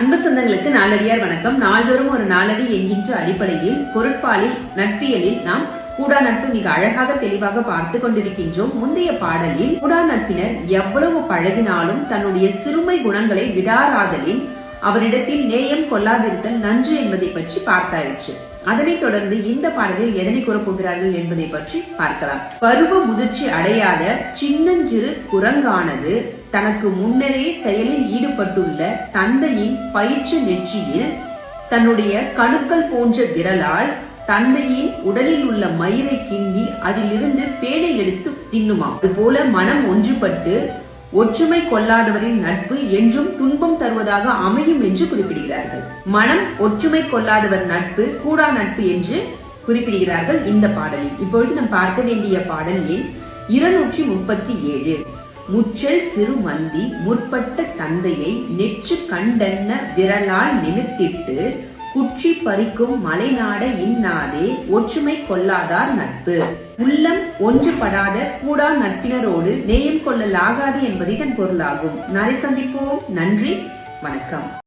அன்பு சொந்தங்களுக்கு நாளடியார் வணக்கம். நாள்தோறும் ஒரு நாளடி என்கின்ற அடிப்படையில் பொருட்பாலில் நட்பியலில் நாம் கூடா நட்பு மிக அழகாக தெளிவாக பார்த்து கொண்டிருக்கின்றோம். முந்தைய பாடலில் கூடா நட்பினர் எவ்வளவு பழகினாலும் தன்னுடைய சிறுமை குணங்களை விடாராதலின் அவரிடத்தில் நேயம் கொள்ளாதிருத்தல் நன்று என்பதை பற்றி பார்த்தாயிற்று. அதனைத் தொடர்ந்து இந்த பாடலில் எதனை கூறப்போகிறார்கள் என்பதை பற்றி பார்க்கலாம். பருவ முதிர்ச்சி அடையாத சின்னஞ்சிறு குரங்கானது தனக்கு முன்னரே செயலில் ஈடுபட்டுள்ள தந்தையின் பயிற்சி நெற்றியில் தன்னுடைய கணுக்கள் போன்ற விரலால் தந்தையின் உடலில் உள்ள மயிரை கிண்டி அதிலிருந்து பேடை எடுத்து தின்னுமாம். அதுபோல மனம் ஒன்றுபட்டு ஒற்றுமை கொள்ளாதவரின் நட்பு என்றும் துன்பம் தருவதாக அமையும் என்று குறிப்பிடுகிறார்கள். மனம் ஒற்றுமை கொள்ளாதவர் நட்பு கூடா நட்பு என்று குறிப்பிடுகிறார்கள் இந்த பாடலில். இப்பொழுது நாம் பார்க்க வேண்டிய பாடல் எண் இருநூற்றி முப்பத்தி ஏழு முற்றல் சிறு மந்தி முற்பட்ட தந்தையை நெற்று கண்டென்ன விரலால் நிமித்திட்டு குற்றி பறிக்கும் மலைநாட இன்னாதே ஒற்றுமை கொள்ளாதார் நட்பு. உள்ளம் ஒன்றுபடாத கூடா நட்பினரோடு நேயம் கொள்ளலாகாது என்பது இதன் பொருளாகும். நாளை சந்திப்போம். நன்றி. வணக்கம்.